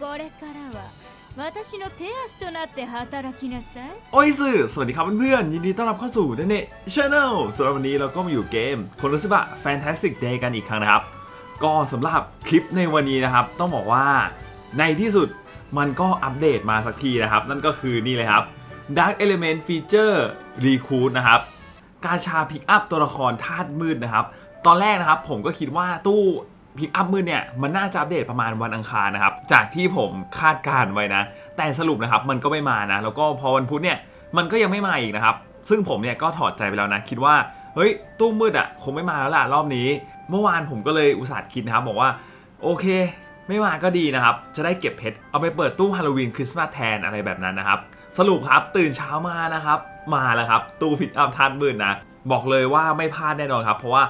これからは私の手足となって働きなさい โอ้ยสื่อสวัสดีครับเพื่อนๆ ยินดีต้อนรับเข้าสู่เดนเน่ชาแนลสำหรับวันนี้เราก็มาอยู่เกมคนรู้สึกว่า Fantastic Day กันอีกครั้งนะครับ ก็สำหรับคลิปในวันนี้นะครับ ต้องบอกว่าในที่สุดมันก็อัปเดตมาสักทีนะครับ นั่นก็คือนี่เลยครับ Dark Element Feature Recruit นะครับ กาชาพิกอัพตัวละครธาตุมืดนะครับ ตอนแรกนะครับผมก็คิดว่าตู้ พิกอัพมืดเนี่ยมันน่าจะอัปเดตประมาณวันอังคารนะครับ จากที่ผมคาดการณ์ไว้นะ แต่สรุปนะครับมันก็ไม่มานะ แล้วก็พอวันพุธเนี่ยมันก็ยังไม่มาอีกนะครับ ซึ่งผมเนี่ยก็ถอดใจไปแล้วนะ คิดว่าเฮ้ยตู้มืดอะคงไม่มาแล้วล่ะรอบนี้ เมื่อวานผมก็เลยอุตส่าห์คิดนะครับบอกว่าโอเค ไม่มาก็ดีนะครับ จะได้เก็บเพชรเอาไปเปิดตู้ฮาโลวีนคริสต์มาสแทนอะไรแบบนั้นนะครับ สรุปครับตื่นเช้ามานะครับ มาแล้วครับ ตู้พิกอัพทานมืดนะ บอกเลยว่าไม่พลาดแน่นอนครับ เพราะว่า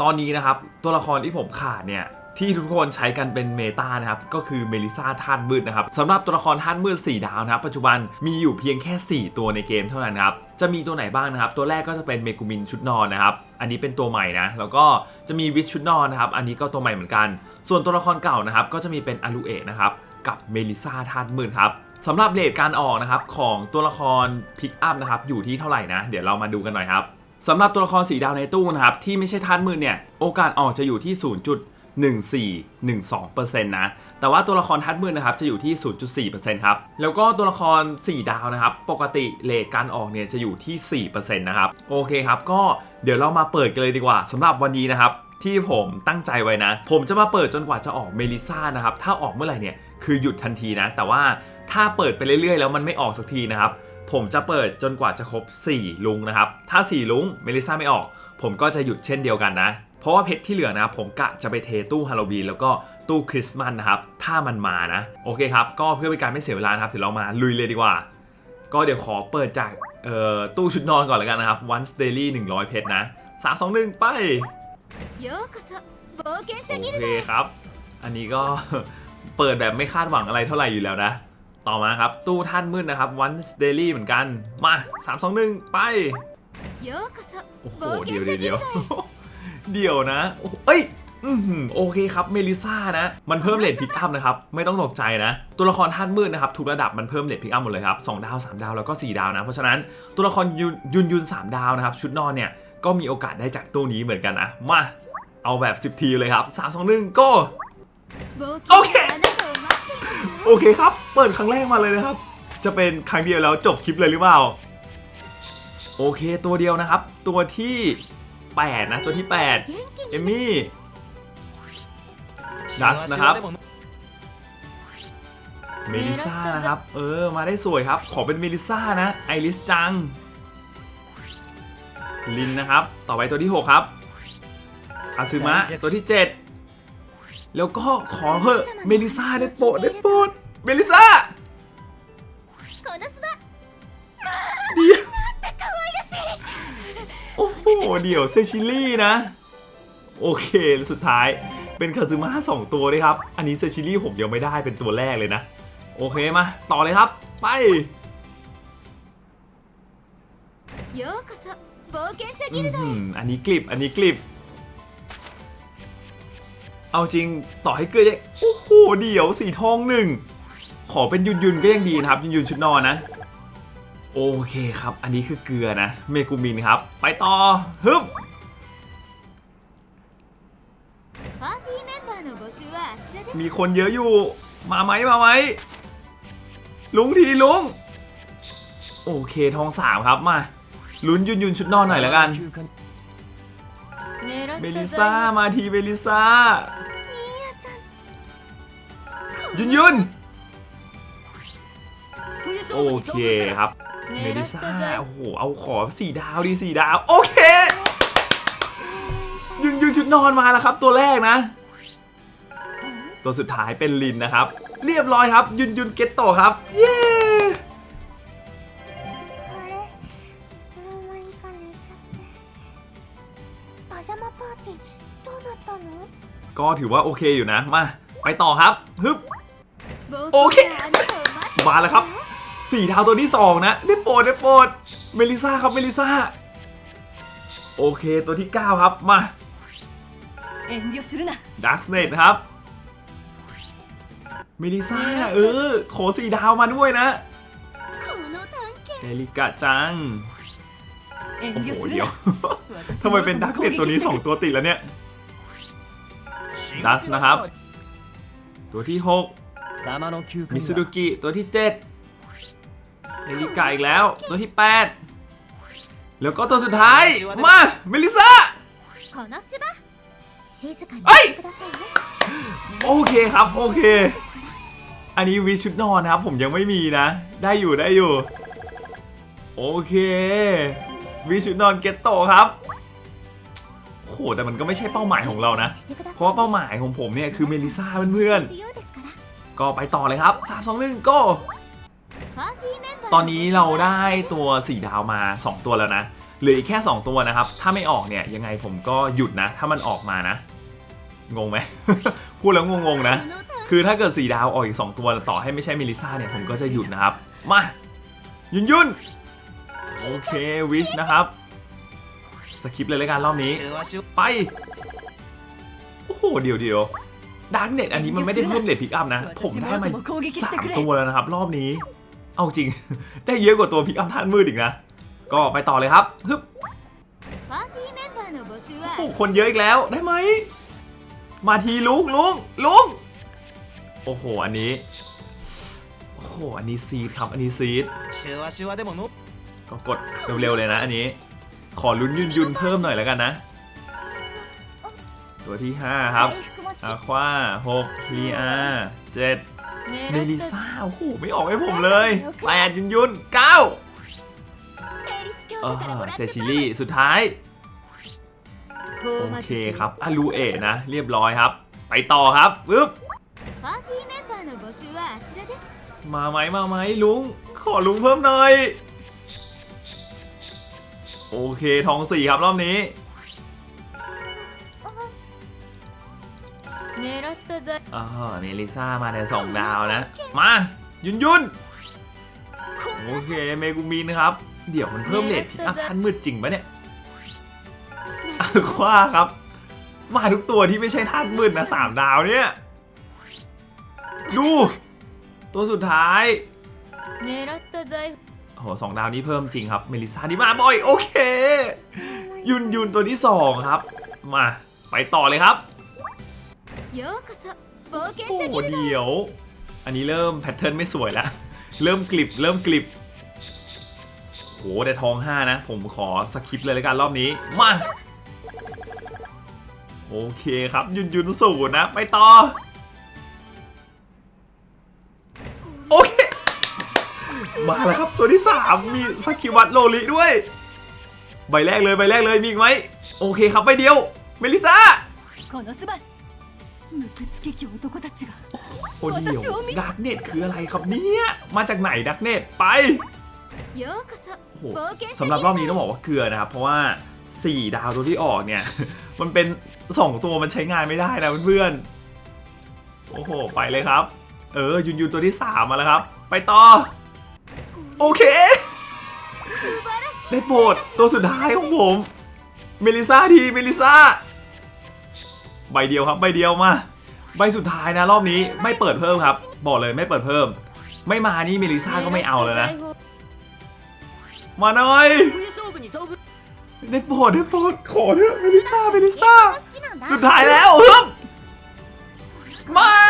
ตอนนี้นะครับตัวละครที่ผมขาดเนี่ยที่ทุกคนใช้กันเป็นเมตานะครับ ก็คือเมลิซาธาตุมืดนะครับสำหรับตัวละครธาตุมืด 4 ดาวนะครับ ปัจจุบันมีอยู่เพียงแค่ 4 ตัวในเกมเท่านั้นครับ จะมีตัวไหนบ้างนะครับ ตัวแรกก็จะเป็นเมกุมินชุดนอนนะครับ อันนี้เป็นตัวใหม่นะ แล้วก็จะมีวิชชุดนอนนะครับ อันนี้ก็ตัวใหม่เหมือนกัน ส่วนตัวละครเก่านะครับ ก็จะมีเป็นอารูเอะนะครับกับเมลิซาธาตุมืดครับสำหรับเลทการออกนะครับของตัวละครพิกอัพนะครับอยู่ที่เท่าไหร่นะ เดี๋ยวเรามาดูกันหน่อยครับ สำหรับตัวละครสีดาวในตู้นะครับ ที่ไม่ใช่ธาตุมืดเนี่ย โอกาสออกจะอยู่ที่ 0.1412%นะ แต่ว่าตัวละครธาตุมืดนะครับจะอยู่ที่ 0.4%ครับ แล้วก็ตัวละคร 4 ดาวนะครับ ปกติเลทการออกเนี่ยจะอยู่ที่ 4%นะครับ โอเคครับ ก็เดี๋ยวเรามาเปิดกันเลยดีกว่าสำหรับวันนี้นะครับที่ผมตั้งใจไว้นะ ผมจะมาเปิดจนกว่าจะออกเมลิซ่านะครับ ถ้าออกเมื่อไหร่เนี่ย คือหยุดทันทีนะ แต่ว่าถ้าเปิดไปเรื่อยๆ แล้วมันไม่ออกสักทีนะครับ ผมจะเปิดจนกว่าจะครบ 4 ลุงนะครับ ถ้า 4 ลุงเมลิซาไม่ออก ผมก็จะหยุดเช่นเดียวกันนะ เพราะว่าเพชรที่เหลือนะผมกะจะไปเทตู้ฮาโลวีนแล้วก็ตู้คริสต์มาสนะครับ ถ้ามันมานะ โอเคครับ ก็เพื่อเป็นการไม่เสียเวลานะครับเดี๋ยวเรามาลุยเลยดีกว่า ก็เดี๋ยวขอเปิดจากตู้ชุดนอนก่อนแล้วกันนะครับ once daily 100 เพชรนะ 3 2 1 ไป โอเคครับ อันนี้ก็เปิดแบบไม่คาดหวังอะไรเท่าไหร่อยู่แล้วนะ ต่อมาครับ ตู้ท่านมืดนะครับวันส์เดลี่เหมือนกัน มา 3 2 1 ไป โอ้โห เดี๋ยวเดี๋ยวเดี๋ยวนะ เอ้ยโอเคครับเมลิซ่านะ มันเพิ่มเลทพิกอัพนะครับ ไม่ต้องตกใจนะ ตัวละครท่านมืดนะครับ ทุกระดับมันเพิ่มเลทพิกอัพหมดเลยครับ 2 ดาว 3 ดาวแล้วก็ 4 ดาวนะ เพราะฉะนั้นตัวละครยุนยุน 3 ดาวนะครับ ชุดนอนเนี่ย ก็มีโอกาสได้จากตู้นี้เหมือนกันนะ มา เอาแบบ 10 ทีเลยครับ 3 2 1 go โอเค โอเคครับ เปิดครั้งแรกมาเลยนะครับ จะเป็นครั้งเดียวแล้วจบคลิปเลยหรือเปล่า โอเคตัวเดียวนะครับ ตัวที่ 8 นะ ตัวที่ 8 เอมี่ดัสนะครับเมลิซ่านะครับ เออ มาได้สวยครับ ขอเป็นเมลิซ่านะ ไอริสจัง ลินนะครับ ต่อไปตัวที่ 6 ครับอาซึมะตัวที่ 7 แล้วก็ขอเหอะเมลิซาได้โปรดได้โปรดเมลิซาเดียวโอ้โหเดี๋ยวเซชิลี่นะ โอเคสุดท้ายเป็นคาซึมาสองตัวเลยครับ อันนี้เซชิลี่ผมยังไม่ได้เป็นตัวแรกเลยนะ โอเคมา ต่อเลยครับ ไปอันนี้คลิปอันนี้คลิป เอาจริงต่อให้เกลือจะโอ้โหเดี๋ยวสีทองหนึ่งขอเป็นยุนยุนก็ยังดีนะครับ ยุนยุนชุดนอนนะ โอเคครับ อันนี้คือเกลือนะ เมกูมินครับ ไปต่อฮึบมีคนเยอะอยู่ มาไหมมาไหมลุงทีลุง โอเคทองสามครับมาลุ้นยุนยุนชุดนอนหน่อยแล้วกัน เมลิซามาทีเมลิซา ยืนยืนโอเคครับ เมดิซ่า โอ้โห เอาขอสี่ดาวดีสี่ดาว โอเค ยืนยืนชุดนอนมาแล้วครับ ตัวแรกนะ ตัวสุดท้ายเป็นลินนะครับ เรียบร้อยครับ ยืนยืนเก็ต่อครับ เย้ก็ถือว่าโอเคอยู่นะ มา ไปต่อครับ ฮึบ โอเค มาแล้วครับสี่ดาวตัวที่สองนะได้โปรดได้โปรดเมลิซ่าครับเมลิซ่าโอเคตัวที่เก้าครับมาเอ็นยูซึนะดักสเนตครับเมลิซ่าเออขอสี่ดาวมาด้วยนะเอลิกาจังโอ้โหเดี๋ยวทำไมเป็นดักเนตตัวนี้สองตัวติดแล้วเนี่ยดัสนะครับ ตัวที่หก มิสุดุกิตัวที่ 7 เอลิกาอีกแล้ว ตัวที่ 8 แล้วก็ตัวสุดท้าย มาเมลิซาเอ้ยโอเคครับ โอเค อันนี้วิชุดนอนนะครับ ผมยังไม่มีนะ ได้อยู่ได้อยู่ โอเควิชุดนอนเกตโตครับโหแต่มันก็ไม่ใช่เป้าหมายของเรานะ เพราะเป้าหมายของผมเนี่ยคือเมลิซาเพื่อน ก็ไปต่อเลยครับ 3 2 1 go ตอนนี้เราได้ตัว4ดาวมา 2 ตัวแล้วนะเหลืออีกแค่ 2 ตัวนะครับ ถ้าไม่ออกเนี่ยยังไงผมก็หยุดนะ ถ้ามันออกมานะ งงไหม พูดแล้วงงๆนะ คือถ้าเกิด 4 ดาวออกอีก 2 ตัวต่อให้ไม่ใช่มิลิซ่าเนี่ยผมก็จะหยุดนะครับ มา ยุนยุนโอเควิชนะครับสคริปเลยเลยกันรอบนี้ ไป โอ้โห เดี๋ยวเดี๋ยว ดาร์กเน็ตอันนี้มันไม่ได้เพิ่มเน็ตพิกอัพนะ ผมได้มาสามตัวแล้วนะครับ รอบนี้ เอาจริง ได้เยอะกว่าตัวพิกอัพท่านมืดอีกนะ ก็ไปต่อเลยครับฮึบโอ้คนเยอะอีกแล้วได้ไหม มาทีลุกลุงลุงโอ้โห อันนี้ โอ้โห อันนี้ซีดครับ อันนี้ซีดก็กดเร็วๆเลยนะ อันนี้ ขอลุ้นยุนยุนเพิ่มหน่อยแล้วกันนะ ตัวที่ 5 ครับ อาควาหกลีอาเจ็ดเมลิซาโอ้โหไม่ออกให้ผมเลยแปดยุนยุนเก้าเซชิลี่สุดท้าย โอเคครับอารูเอะนะ เรียบร้อยครับ ไปต่อครับปึ๊บมาไหมมาไหมลุง ขอลุงเพิ่มหน่อย โอเคทองสี่ครับรอบนี้ 狙ったぞ อ่าเมลิซ่ามาในสองดาวนะ มายุนยุนโอเคเมกุมินครับ เดี๋ยวมันเพิ่มเลทพิกอัพทันมืดจริงปะเนี่ยอาควาครับ มาทุกตัวที่ไม่ใช่ท่านมืดนะสามดาวเนี่ย ดู ตัวสุดท้าย 狙ったぞ โอ้โหสองดาวนี้เพิ่มจริงครับ เมลิซาที่มาบ่อย โอเค ยุนยุนตัวที่สองครับ มา ไปต่อเลยครับ ようこそ冒険 โอ้โหเดี๋ยว อันนี้เริ่มแพทเทิร์นไม่สวยละ เริ่มกลิบ เริ่มกลิบโหแต่ทองห้านะ ผมขอสกิปเลยแล้วกันรอบนี้ มา โอเคครับยุนยุนสูนะ ไปต่อ โอเค มาแล้วครับตัวที่ 3 มีสกิวัตโลลิด้วย ใบแรกเลย ใบแรกเลย มีอีกไหม โอเคครับ ใบเดียว เมลิซา 無血気き男たちが โอ้เดี๋ยวดักเน็ตคืออะไรครับเนี่ย มาจากไหนดักเน็ตไป ようこそ โอ้โห 冒険者 สำหรับรอบนี้ต้องบอกว่าเกลือนะครับ เพราะว่า 4 ดาวตัวที่ออกเนี่ย มันเป็น 2 ตัวมันใช้งานไม่ได้นะเพื่อนๆ โอ้โห ไปเลยครับ เออ ยุนยุนตัวที่ 3 มาแล้วครับ ไปต่อ โอเค 素晴らしい ได้โปรดตัวสุดท้ายของผม เมลิซ่าทีเมลิซ่า ใบเดียวครับใบเดียวมาใบสุดท้ายนะรอบนี้ไม่เปิดเพิ่มครับ บอกเลยไม่เปิดเพิ่ม ไม่มานี่เมลิซ่าก็ไม่เอาเลยนะ มาหน่อยได้โปรดได้โปรดขอเถอะเมลิซ่าเมลิซ่าสุดท้ายแล้วไม่